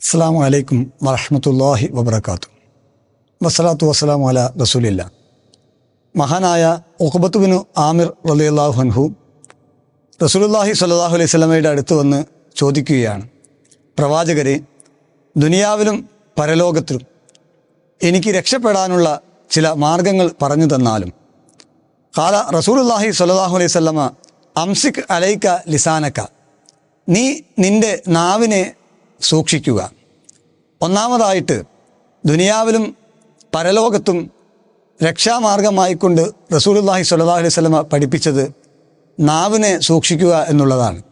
അസ്സാം അലൈക്കും വറഹമത്തല്ലാഹി വബർക്കാത്തു വസ്സലാത്തു വസ്സലാം അല റസൂലില്ല. മഹാനായ ഉഖബത്തുബിനു ആമിർ റലിയല്ലാഹു ഹൻഹു റസൂലുല്ലാഹി സ്വല്ലല്ലാഹു അലൈഹി സ്വലമയുടെ അടുത്ത് വന്ന് ചോദിക്കുകയാണ്. പ്രവാചകരെ ദുനിയാവിലും പരലോകത്തിലും എനിക്ക് രക്ഷപ്പെടാനുള്ള ചില മാർഗങ്ങൾ പറഞ്ഞു തന്നാലും കാല റസൂലുല്ലാഹി സ്വല്ലല്ലാഹു അലൈഹി സ്വല്ലമ അംസിക് അലൈക്ക ലിസാനക്ക നീ നിന്റെ നാവിനെ സൂക്ഷിക്കുക. ഒന്നാമതായിട്ട് ദുനിയാവിലും പരലോകത്തും രക്ഷാമാർഗമായിക്കൊണ്ട് റസൂലുല്ലാഹി സ്വല്ലല്ലാഹു അലൈഹി സ്വലമ പഠിപ്പിച്ചത് നാവിനെ സൂക്ഷിക്കുക എന്നുള്ളതാണ്.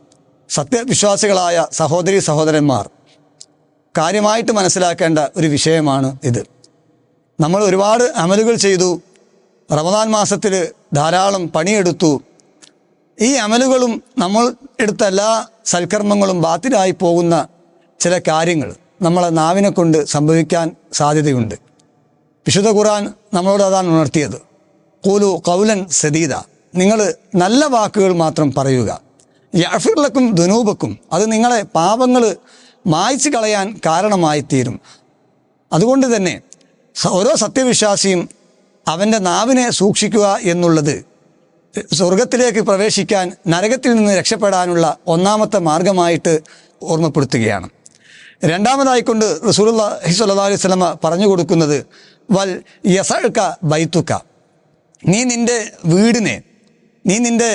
സത്യവിശ്വാസികളായ സഹോദരി സഹോദരന്മാർ കാര്യമായിട്ട് മനസ്സിലാക്കേണ്ട ഒരു വിഷയമാണ് ഇത്. നമ്മൾ ഒരുപാട് അമലുകൾ ചെയ്തു റമദാൻ മാസത്തിൽ ധാരാളം പണിയെടുത്തു. ഈ അമലുകളും നമ്മൾ എടുത്ത എല്ലാ സൽക്കർമ്മങ്ങളും ബാത്തിലായി പോകുന്ന ചില കാര്യങ്ങൾ നമ്മളെ നാവിനെ കൊണ്ട് സംഭവിക്കാൻ സാധ്യതയുണ്ട്. വിശുദ്ധ ഖുർആൻ നമ്മളോട് അതാണ് ഉണർത്തിയത്. കൂലു കൗലൻ സദീദ. നിങ്ങൾ നല്ല വാക്കുകൾ മാത്രം പറയുക. യഫിർലക്കും ദുനൂബക്കും. അത് നിങ്ങളെ പാപങ്ങൾ മായ്ച്ചു കളയാൻ കാരണമായി തീരും അതുകൊണ്ട് തന്നെ ഓരോ സത്യവിശ്വാസിയും അവന്റെ നാവിനെ സൂക്ഷിക്കുക എന്നുള്ളത് സ്വർഗത്തിലേക്ക് പ്രവേശിക്കാൻ നരകത്തിൽ നിന്ന് രക്ഷപ്പെടാനുള്ള ഒന്നാമത്തെ മാർഗമായിട്ട് ഓർമ്മപ്പെടുത്തുകയാണ്. രണ്ടാമതായിക്കൊണ്ട് റസൂലുള്ള ഹിസ്വല്ലാ അലൈഹി സ്വലമ പറഞ്ഞു കൊടുക്കുന്നത് വൽ യസഴ്ക്ക ബൈത്തുക്ക നീ നിന്റെ വീടിനെ നീ നിന്റെ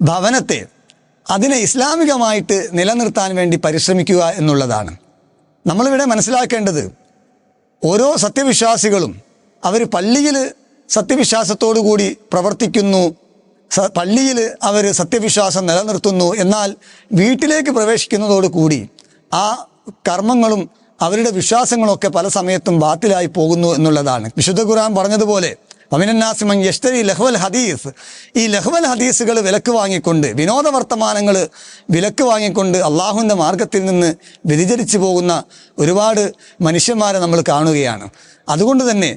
ഭവനത്തെ അതിനെ ഇസ്ലാമികമായിട്ട് നിലനിർത്താൻ വേണ്ടി പരിശ്രമിക്കുക എന്നുള്ളതാണ്. നമ്മളിവിടെ മനസ്സിലാക്കേണ്ടത് ഓരോ സത്യവിശ്വാസികളും അവർ പള്ളിയിൽ സത്യവിശ്വാസത്തോടുകൂടി പ്രവർത്തിക്കുന്നു പള്ളിയിൽ അവർ സത്യവിശ്വാസം നിലനിർത്തുന്നു എന്നാൽ വീട്ടിലേക്ക് പ്രവേശിക്കുന്നതോടുകൂടി ആ കർമ്മങ്ങളും അവരുടെ വിശ്വാസങ്ങളൊക്കെ പല സമയത്തും ബാത്തിലായി പോകുന്നു എന്നുള്ളതാണ്. വിശുദ്ധ ഖുർആൻ പറഞ്ഞതുപോലെ അമിനന്നാസിമൻ യഷ്തരി ലഹ്വൽ ഹദീസ്. ഈ ലഹ്വൽ ഹദീസുകൾ വിലക്ക് വാങ്ങിക്കൊണ്ട് വിനോദ വർത്തമാനങ്ങൾ വിലക്ക് വാങ്ങിക്കൊണ്ട് അള്ളാഹുവിന്റെ മാർഗത്തിൽ നിന്ന് വ്യതിചരിച്ചു പോകുന്ന ഒരുപാട് മനുഷ്യന്മാരെ നമ്മൾ കാണുകയാണ്. അതുകൊണ്ട് തന്നെ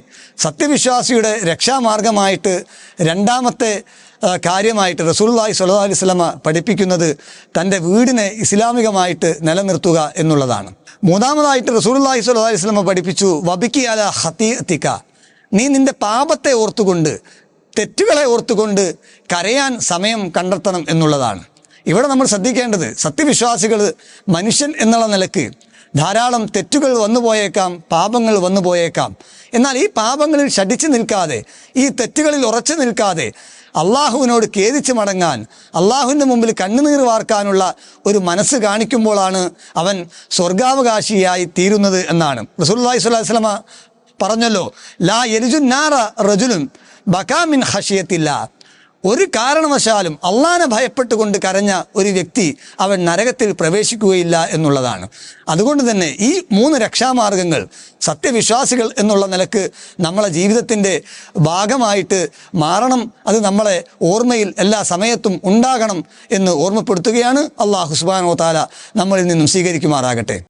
സത്യവിശ്വാസിയുടെ രക്ഷാമാർഗമായിട്ട് രണ്ടാമത്തെ കാര്യമായിട്ട് റസൂലുള്ളാഹി സ്വല്ലല്ലാഹി അലൈഹി വസല്ലമ പഠിപ്പിക്കുന്നത് തന്റെ വീടിനെ ഇസ്ലാമികമായിട്ട് നിലനിർത്തുക എന്നുള്ളതാണ്. മൂന്നാമതായിട്ട് റസൂലുള്ളാഹി സ്വല്ലല്ലാഹി അലൈഹി വസല്ലമ പഠിപ്പിച്ചു വബിക്കി അല ഹത്തീഅത്തിക നീ നിന്റെ പാപത്തെ ഓർത്തുകൊണ്ട് തെറ്റുകളെ ഓർത്തുകൊണ്ട് കരയാൻ സമയം കണ്ടെത്തണം എന്നുള്ളതാണ്. ഇവിടെ നമ്മൾ ശ്രദ്ധിക്കേണ്ടത് സത്യവിശ്വാസികൾ മനുഷ്യൻ എന്നുള്ള നിലയ്ക്ക് ധാരാളം തെറ്റുകൾ വന്നു പോയേക്കാം പാപങ്ങൾ വന്നു പോയേക്കാം. എന്നാൽ ഈ പാപങ്ങളിൽ ഷടിച്ചു നിൽക്കാതെ ഈ തെറ്റുകളിൽ ഉറച്ചു നിൽക്കാതെ അള്ളാഹുവിനോട് ഖേദിച്ച് മടങ്ങാൻ അള്ളാഹുവിന്റെ മുമ്പിൽ കണ്ണുനീർ വാർക്കാനുള്ള ഒരു മനസ്സ് കാണിക്കുമ്പോഴാണ് അവൻ സ്വർഗാവകാശിയായി തീരുന്നത് എന്നാണ്. റസൂലുള്ളാഹി സ്വല്ലല്ലാഹി അലൈഹി വസല്ലമ പറഞ്ഞല്ലോ ലാ എലിജുന്നാറ റജുലും ബക്കാമിൻ ഹഷിയത്തില്ല ഒരു കാരണവശാലും അള്ളാനെ ഭയപ്പെട്ടുകൊണ്ട് കരഞ്ഞ ഒരു വ്യക്തി അവൻ നരകത്തിൽ പ്രവേശിക്കുകയില്ല എന്നുള്ളതാണ്. അതുകൊണ്ട് തന്നെ ഈ മൂന്ന് രക്ഷാമാർഗങ്ങൾ സത്യവിശ്വാസികൾ എന്നുള്ള നിലയ്ക്ക് നമ്മളെ ജീവിതത്തിന്റെ ഭാഗമായിട്ട് മാറണം. അത് നമ്മളെ ഓർമ്മയിൽ എല്ലാ സമയത്തും ഉണ്ടാകണം എന്ന് ഓർമ്മപ്പെടുത്തുകയാണ്. അള്ളാഹു സുബാനോ താല നമ്മളിൽ നിന്നും സ്വീകരിക്കുമാറാകട്ടെ.